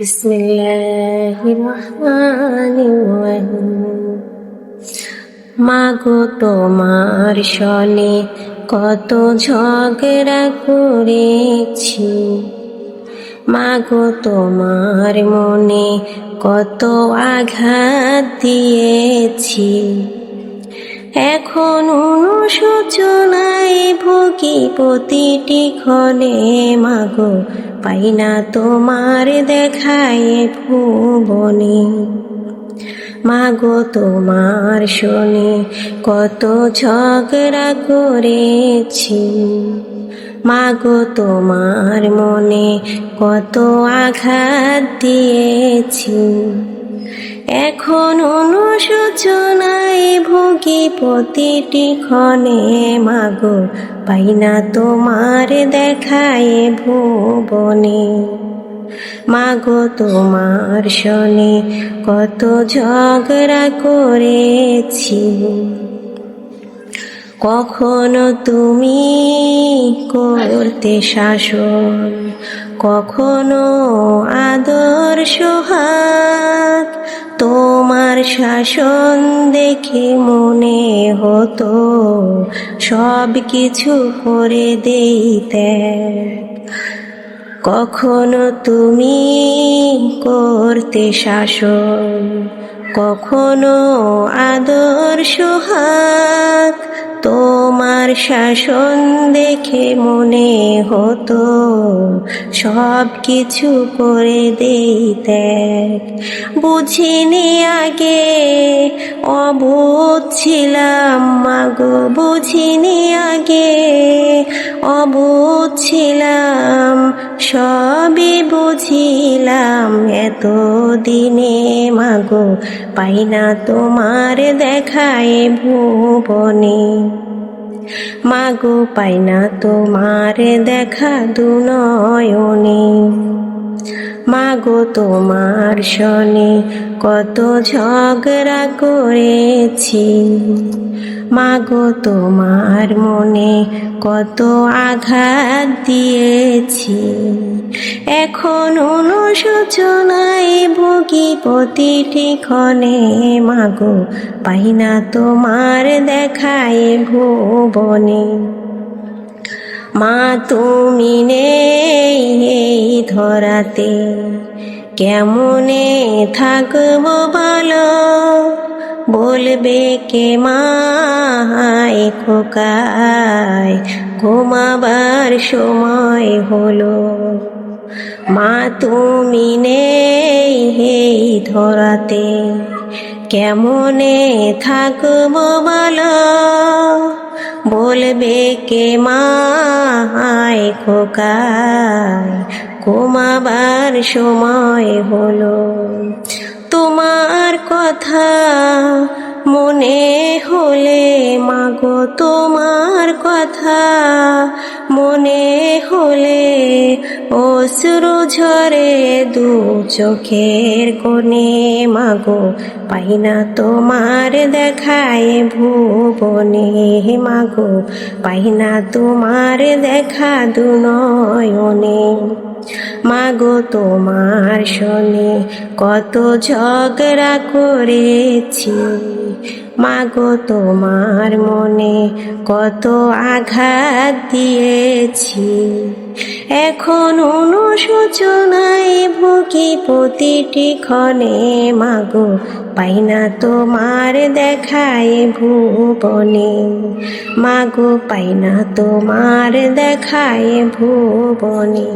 بسم الله الرحمن الرحيم মাগো তোমার সনে কত ঝগড়া করেছি মাগো তোমার মনে কত আঘাত দিয়েছি এখন অনুশোচনায় ভোগী প্রতিটি ক্ষণে মাগো পাই না তোমার দেখায় ভুবনে। মাগো তোমার শোনে কত ঝগড়া করেছি। মাগো তোমার মনে কত আঘাত দিয়েছি। এখন অনুশোচনায় ভোগী প্রতিটি ক্ষণে, মাগো, পাই না তোমার দেখায় ভুবনে। মাগো, তোমার শনে কত ঝগড়া করেছি। কখনো তুমি করতে শাসন, কখনো আদর সোহাগ তোমার শাসন দেখে মনে হতো সব কিছু করে দেইতে কখনো তুমি করতে শাসন, কখনো আদর তোমার শাসন দেখে মনে হতো সব কিছু করে দেইতে বুঝিনি আগে, অবোধ ছিলাম মাগো, বুঝিনি আগে, অবোধ ছিলাম, সবই বুঝিলাম এত দিনে মাগো, পাই না তোমার দেখায় ভুবনে। মাগো পাই না তোমার দেখা দুনয়নে। মাগো তোমার শনে কত ঝগড়া করেছি। মাগো তোমার মনে কত আঘাত দিয়েছি। এখন অনুশোচনায় ভোগী প্রতিটি ক্ষণে, মাগো পাই না তোমার দেখায় ভুবনে। মা, তুমি নেই এই ধরাতে। কেমনে থাকব বলো? বলবে কে মায় খোকায়। ঘুমাবার সময় হলো। মা, তুমি নেই এই ধরাতে। কেমনে থাকব বলো? বলবে কে মায় খোকায় ঘুমাবার সময় হলো। তোমার কথা মনে হলে মাগো তোমার কথা মনে হলে অশ্রু ঝরে দু চোখের কোণে, মাগো, পাই না তোমার দেখায় ভুবনে, মাগো, পাই না তোমার দেখা দু নয়নে। মাগো, তোমার শোনে কত ঝগড়া করেছি। মাগো তোমার মনে কত আঘাত দিয়েছি। এখন অনুশোচনায় ভুগি প্রতিটি ক্ষণে মাগো, পাই না তোমার দেখায় ভুবনে। মাগো, পাই না তোমার দেখায় ভুবনে।